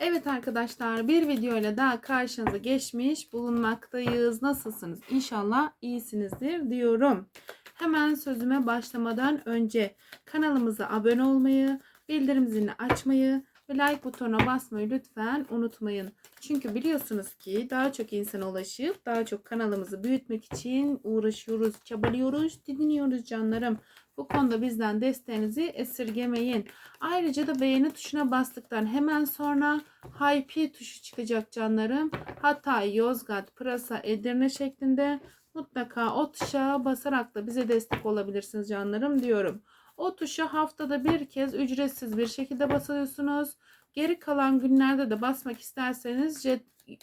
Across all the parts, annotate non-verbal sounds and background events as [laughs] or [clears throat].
Evet arkadaşlar bir videoyla daha karşınıza geçmiş bulunmaktayız. Nasılsınız? İnşallah iyisinizdir diyorum. Hemen sözüme başlamadan önce kanalımıza abone olmayı, bildirim zilini açmayı ve like butonuna basmayı lütfen unutmayın. Çünkü biliyorsunuz ki daha çok insana ulaşıp daha çok kanalımızı büyütmek için uğraşıyoruz, çabalıyoruz, didiniyoruz canlarım. Bu konuda bizden desteğinizi esirgemeyin. Ayrıca da beğeni tuşuna bastıktan hemen sonra Hype tuşu çıkacak canlarım. Hatay, Yozgat, Pırasa, Edirne şeklinde mutlaka o tuşa basarak da bize destek olabilirsiniz canlarım diyorum. O tuşa haftada bir kez ücretsiz bir şekilde basıyorsunuz. Geri kalan günlerde de basmak isterseniz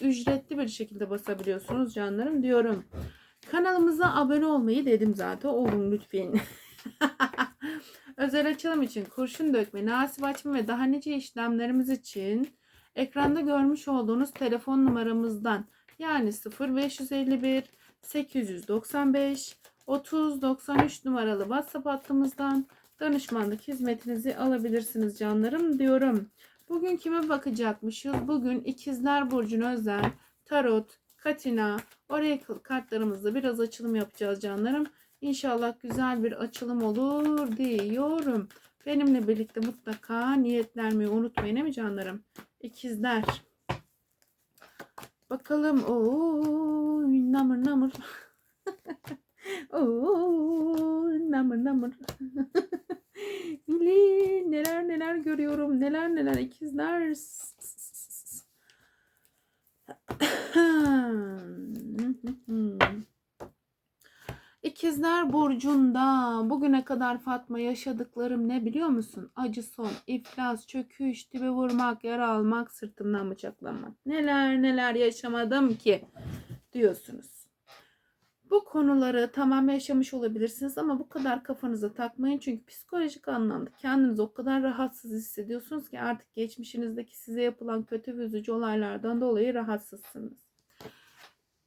ücretli bir şekilde basabiliyorsunuz canlarım diyorum. Kanalımıza abone olmayı dedim zaten. Olun lütfen. [laughs] Özel açılım için kurşun dökme, nasip açma ve daha nice işlemlerimiz için ekranda görmüş olduğunuz telefon numaramızdan yani 0551 895 30 93 numaralı WhatsApp hattımızdan danışmanlık hizmetinizi alabilirsiniz canlarım diyorum. Bugün kime bakacakmışız? Bugün İkizler Burcu'na özel tarot, katina, oracle kartlarımızla biraz açılım yapacağız canlarım. İnşallah güzel bir açılım olur diyorum. Benimle birlikte mutlaka niyetlenmeyi unutmayın değil mi canlarım? İkizler. Bakalım. Oo, namır namır. [laughs] Oo, namır namır. [laughs] Mili, neler neler görüyorum. Neler neler ikizler. [clears throat] İkizler Burcu'nda bugüne kadar Fatma yaşadıklarım ne biliyor musun? Acı son, iflas, çöküş, dibe vurmak, yara almak, sırtımdan bıçaklanmak. Neler neler yaşamadım ki diyorsunuz. Bu konuları tamam yaşamış olabilirsiniz ama bu kadar kafanıza takmayın. Çünkü psikolojik anlamda kendinizi o kadar rahatsız hissediyorsunuz ki artık geçmişinizdeki size yapılan kötü ve üzücü olaylardan dolayı rahatsızsınız.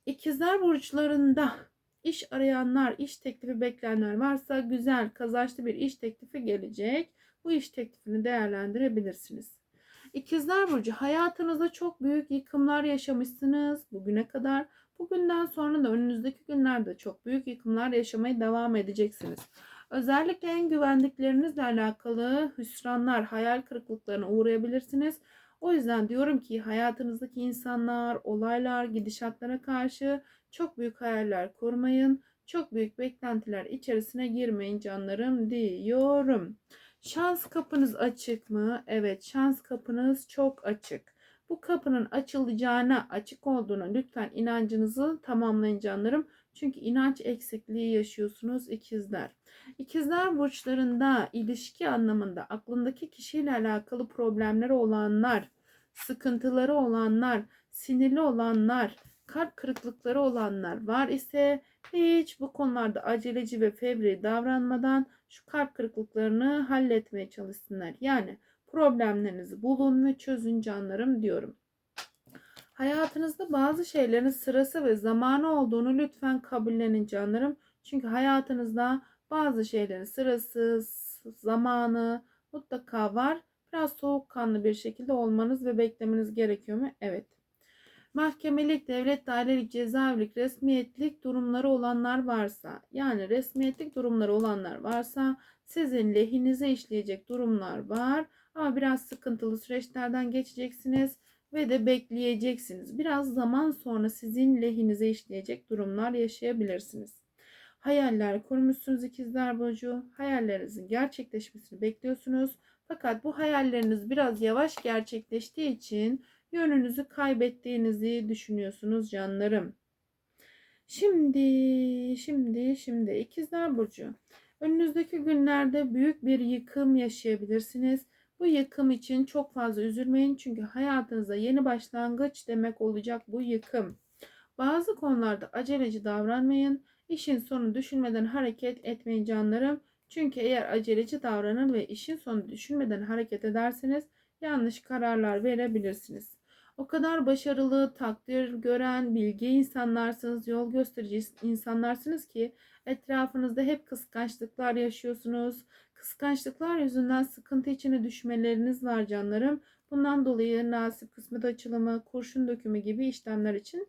İkizler burçlarında iş arayanlar, iş teklifi bekleyenler varsa güzel, kazançlı bir iş teklifi gelecek. Bu iş teklifini değerlendirebilirsiniz. İkizler Burcu hayatınızda çok büyük yıkımlar yaşamışsınız bugüne kadar. Bugünden sonra da önünüzdeki günlerde çok büyük yıkımlar yaşamaya devam edeceksiniz. Özellikle en güvendiklerinizle alakalı hüsranlar, hayal kırıklıklarına uğrayabilirsiniz. O yüzden diyorum ki hayatınızdaki insanlar, olaylar, gidişatlara karşı çok büyük hayaller kurmayın. Çok büyük beklentiler içerisine girmeyin canlarım diyorum. Şans kapınız açık mı? Evet, şans kapınız çok açık. Bu kapının açılacağına, açık olduğuna lütfen inancınızı tamamlayın canlarım. Çünkü inanç eksikliği yaşıyorsunuz ikizler. İkizler burçlarında ilişki anlamında aklındaki kişiyle alakalı problemleri olanlar, sıkıntıları olanlar, sinirli olanlar, kalp kırıklıkları olanlar var ise hiç bu konularda aceleci ve fevri davranmadan şu kalp kırıklıklarını halletmeye çalışsınlar. Yani problemlerinizi bulun ve çözün canlarım diyorum. Hayatınızda bazı şeylerin sırası ve zamanı olduğunu lütfen kabullenin canlarım. Çünkü hayatınızda bazı şeylerin sırası, zamanı mutlaka var. Biraz soğukkanlı bir şekilde olmanız ve beklemeniz gerekiyor mu? Evet. Mahkemelik, devlet dairelik, cezaevlik, resmiyetlik durumları olanlar varsa, yani resmiyetlik durumları olanlar varsa sizin lehinize işleyecek durumlar var. Ama biraz sıkıntılı süreçlerden geçeceksiniz ve de bekleyeceksiniz. Biraz zaman sonra sizin lehinize işleyecek durumlar yaşayabilirsiniz. Hayaller kurmuşsunuz ikizler burcu. Hayallerinizin gerçekleşmesini bekliyorsunuz. Fakat bu hayalleriniz biraz yavaş gerçekleştiği için yönünüzü kaybettiğinizi düşünüyorsunuz canlarım. Şimdi, şimdi, şimdi ikizler burcu. Önünüzdeki günlerde büyük bir yıkım yaşayabilirsiniz. Bu yıkım için çok fazla üzülmeyin çünkü hayatınıza yeni başlangıç demek olacak bu yıkım. Bazı konularda aceleci davranmayın. İşin sonu düşünmeden hareket etmeyin canlarım. Çünkü eğer aceleci davranır ve işin sonu düşünmeden hareket ederseniz yanlış kararlar verebilirsiniz. O kadar başarılı, takdir gören, bilgi insanlarsınız, yol gösterici insanlarsınız ki etrafınızda hep kıskançlıklar yaşıyorsunuz. Kıskançlıklar yüzünden sıkıntı içine düşmeleriniz var canlarım. Bundan dolayı nasip kısmet açılımı, kurşun dökümü gibi işlemler için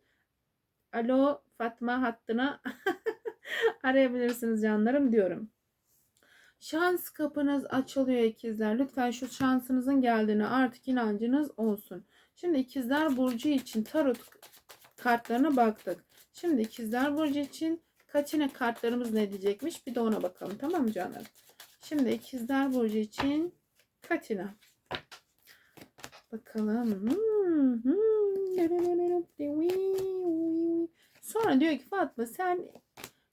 Alo Fatma hattına [laughs] arayabilirsiniz canlarım diyorum. Şans kapınız açılıyor ikizler. Lütfen şu şansınızın geldiğine artık inancınız olsun. Şimdi ikizler burcu için tarot kartlarına baktık. Şimdi ikizler burcu için kaçine kartlarımız ne diyecekmiş bir de ona bakalım tamam mı canlarım? Şimdi ikizler burcu için kaçına. Bakalım. Sonra diyor ki Fatma sen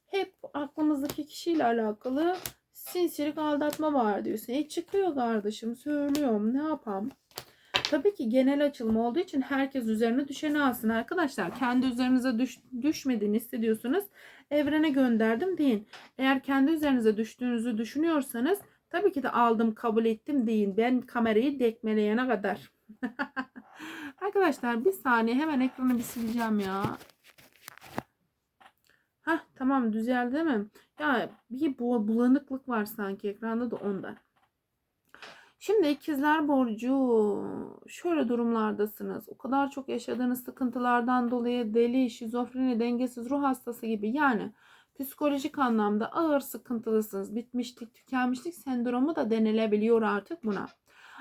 hep aklımızdaki kişiyle alakalı sinsilik aldatma var diyorsun. E çıkıyor kardeşim söylüyorum ne yapam. Tabii ki genel açılım olduğu için herkes üzerine düşeni alsın arkadaşlar. Kendi üzerinize düş, düşmediğini hissediyorsunuz. Evrene gönderdim deyin. Eğer kendi üzerinize düştüğünüzü düşünüyorsanız tabii ki de aldım kabul ettim deyin. Ben kamerayı dekmeleyene kadar. [laughs] arkadaşlar bir saniye hemen ekranı bir sileceğim ya. Hah tamam düzeldi mi? Ya bir bu- bulanıklık var sanki ekranda da ondan. Şimdi ikizler borcu şöyle durumlardasınız. O kadar çok yaşadığınız sıkıntılardan dolayı deli, şizofreni, dengesiz ruh hastası gibi yani psikolojik anlamda ağır sıkıntılısınız. Bitmişlik, tükenmişlik sendromu da denilebiliyor artık buna.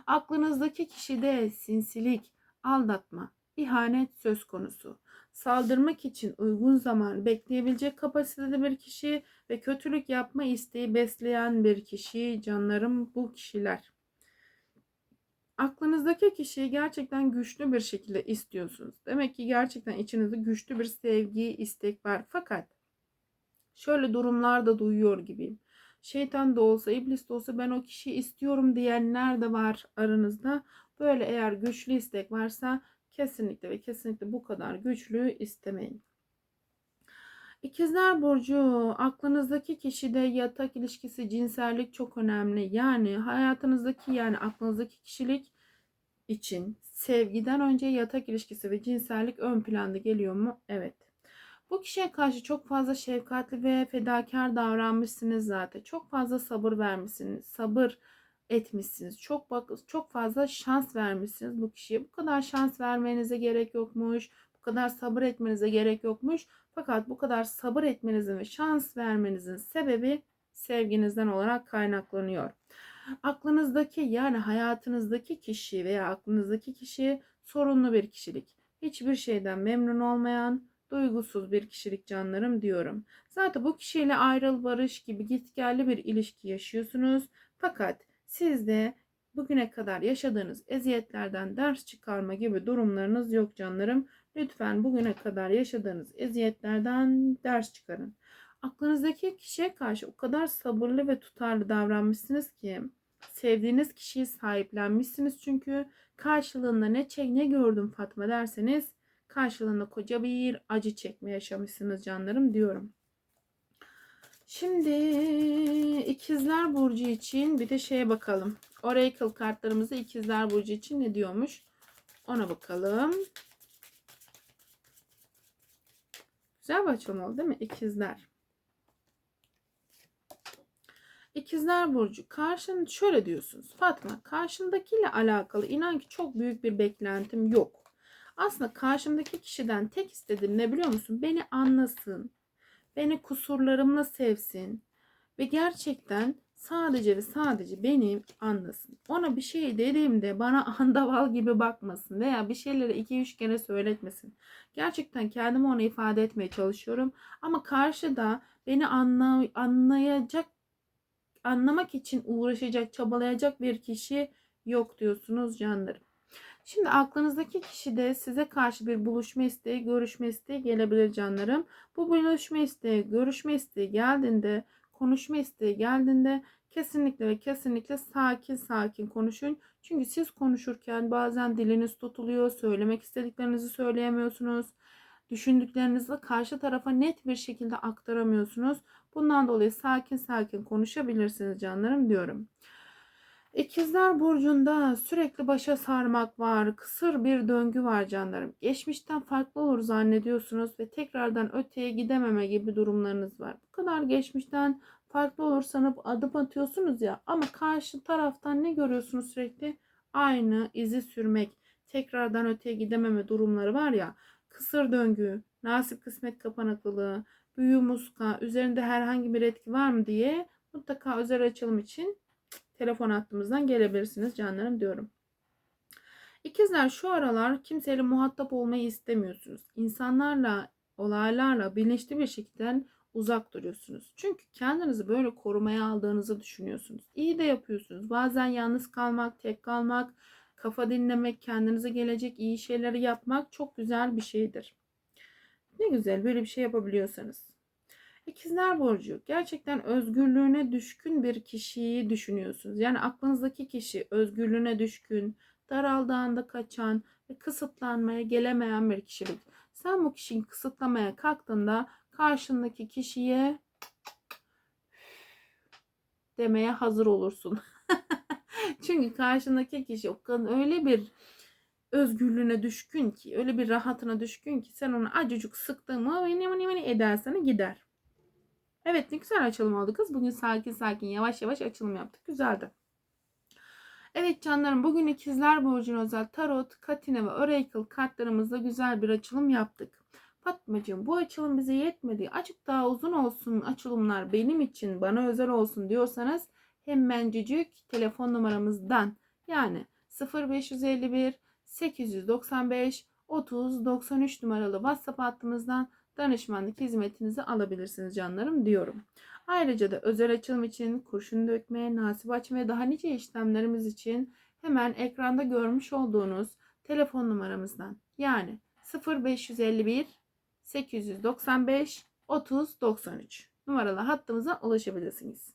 Aklınızdaki kişide sinsilik, aldatma, ihanet söz konusu. Saldırmak için uygun zaman bekleyebilecek kapasitede bir kişi ve kötülük yapma isteği besleyen bir kişi canlarım bu kişiler. Aklınızdaki kişiyi gerçekten güçlü bir şekilde istiyorsunuz. Demek ki gerçekten içinizde güçlü bir sevgi, istek var. Fakat şöyle durumlarda duyuyor gibiyim. Şeytan da olsa, iblis de olsa ben o kişiyi istiyorum diyenler de var aranızda. Böyle eğer güçlü istek varsa kesinlikle ve kesinlikle bu kadar güçlü istemeyin. İkizler Burcu aklınızdaki kişide yatak ilişkisi cinsellik çok önemli. Yani hayatınızdaki yani aklınızdaki kişilik için sevgiden önce yatak ilişkisi ve cinsellik ön planda geliyor mu? Evet. Bu kişiye karşı çok fazla şefkatli ve fedakar davranmışsınız zaten. Çok fazla sabır vermişsiniz. Sabır etmişsiniz. Çok bak çok fazla şans vermişsiniz bu kişiye. Bu kadar şans vermenize gerek yokmuş. Bu kadar sabır etmenize gerek yokmuş. Fakat bu kadar sabır etmenizin ve şans vermenizin sebebi sevginizden olarak kaynaklanıyor. Aklınızdaki yani hayatınızdaki kişi veya aklınızdaki kişi sorunlu bir kişilik. Hiçbir şeyden memnun olmayan, duygusuz bir kişilik canlarım diyorum. Zaten bu kişiyle ayrıl barış gibi gitgelli bir ilişki yaşıyorsunuz. Fakat siz de bugüne kadar yaşadığınız eziyetlerden ders çıkarma gibi durumlarınız yok canlarım. Lütfen bugüne kadar yaşadığınız eziyetlerden ders çıkarın. Aklınızdaki kişiye karşı o kadar sabırlı ve tutarlı davranmışsınız ki sevdiğiniz kişiyi sahiplenmişsiniz çünkü karşılığında ne çek ne gördüm Fatma derseniz karşılığında koca bir acı çekme yaşamışsınız canlarım diyorum. Şimdi ikizler burcu için bir de şeye bakalım. Oracle kartlarımızı ikizler burcu için ne diyormuş? Ona bakalım. Güzel bir açılım oldu değil mi? İkizler. İkizler Burcu karşın şöyle diyorsunuz. Fatma karşındakiyle alakalı inan ki çok büyük bir beklentim yok. Aslında karşımdaki kişiden tek istediğim ne biliyor musun? Beni anlasın. Beni kusurlarımla sevsin. Ve gerçekten sadece ve sadece beni anlasın. Ona bir şey dediğimde bana [laughs] andaval gibi bakmasın veya bir şeyleri iki üç kere söyletmesin. Gerçekten kendimi ona ifade etmeye çalışıyorum. Ama karşıda beni anla, anlayacak, anlamak için uğraşacak, çabalayacak bir kişi yok diyorsunuz canlarım. Şimdi aklınızdaki kişi de size karşı bir buluşma isteği, görüşme isteği gelebilir canlarım. Bu buluşma isteği, görüşme isteği geldiğinde, konuşma isteği geldiğinde kesinlikle ve kesinlikle sakin sakin konuşun. Çünkü siz konuşurken bazen diliniz tutuluyor, söylemek istediklerinizi söyleyemiyorsunuz. Düşündüklerinizi karşı tarafa net bir şekilde aktaramıyorsunuz. Bundan dolayı sakin sakin konuşabilirsiniz canlarım diyorum. İkizler burcunda sürekli başa sarmak var. Kısır bir döngü var canlarım. Geçmişten farklı olur zannediyorsunuz ve tekrardan öteye gidememe gibi durumlarınız var. Bu kadar geçmişten farklı olur sanıp adım atıyorsunuz ya ama karşı taraftan ne görüyorsunuz sürekli? aynı izi sürmek, tekrardan öteye gidememe durumları var ya. Kısır döngü, nasip kısmet kapanıklılığı, büyü muska, üzerinde herhangi bir etki var mı diye mutlaka özel açılım için telefon hattımızdan gelebilirsiniz canlarım diyorum. İkizler şu aralar kimseyle muhatap olmayı istemiyorsunuz. İnsanlarla, olaylarla bilinçli bir şekilde uzak duruyorsunuz. Çünkü kendinizi böyle korumaya aldığınızı düşünüyorsunuz. İyi de yapıyorsunuz. Bazen yalnız kalmak, tek kalmak, kafa dinlemek, kendinize gelecek iyi şeyleri yapmak çok güzel bir şeydir. Ne güzel böyle bir şey yapabiliyorsanız. İkizler Burcu gerçekten özgürlüğüne düşkün bir kişiyi düşünüyorsunuz. Yani aklınızdaki kişi özgürlüğüne düşkün, daraldığında kaçan ve kısıtlanmaya gelemeyen bir kişilik. Sen bu kişiyi kısıtlamaya kalktığında karşındaki kişiye demeye hazır olursun. [laughs] Çünkü karşındaki kişi o kadar öyle bir özgürlüğüne düşkün ki, öyle bir rahatına düşkün ki sen onu acıcık sıktın mı vini vini edersen gider. Evet ne güzel açılım oldu kız. Bugün sakin sakin yavaş yavaş açılım yaptık. Güzeldi. Evet canlarım bugün ikizler burcuna özel tarot, katine ve oracle kartlarımızla güzel bir açılım yaptık. Fatmacığım bu açılım bize yetmedi. Açık daha uzun olsun açılımlar benim için bana özel olsun diyorsanız hemencecik telefon numaramızdan yani 0551 895 30 93 numaralı WhatsApp hattımızdan danışmanlık hizmetinizi alabilirsiniz canlarım diyorum. Ayrıca da özel açılım için kurşun dökme, nasip açma ve daha nice işlemlerimiz için hemen ekranda görmüş olduğunuz telefon numaramızdan yani 0551 895 30 93 numaralı hattımıza ulaşabilirsiniz.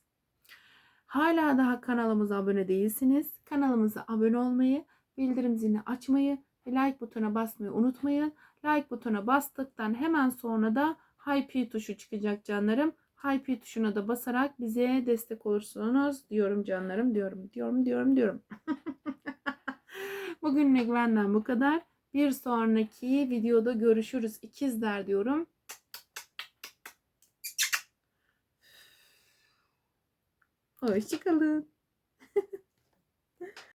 Hala daha kanalımıza abone değilsiniz. Kanalımıza abone olmayı, bildirim zilini açmayı like butona basmayı unutmayın. Like butona bastıktan hemen sonra da Hype tuşu çıkacak canlarım. Hype tuşuna da basarak bize destek olursunuz diyorum canlarım diyorum diyorum diyorum diyorum. [laughs] Bugünlük benden bu kadar. Bir sonraki videoda görüşürüz ikizler diyorum. Hoşçakalın. [laughs]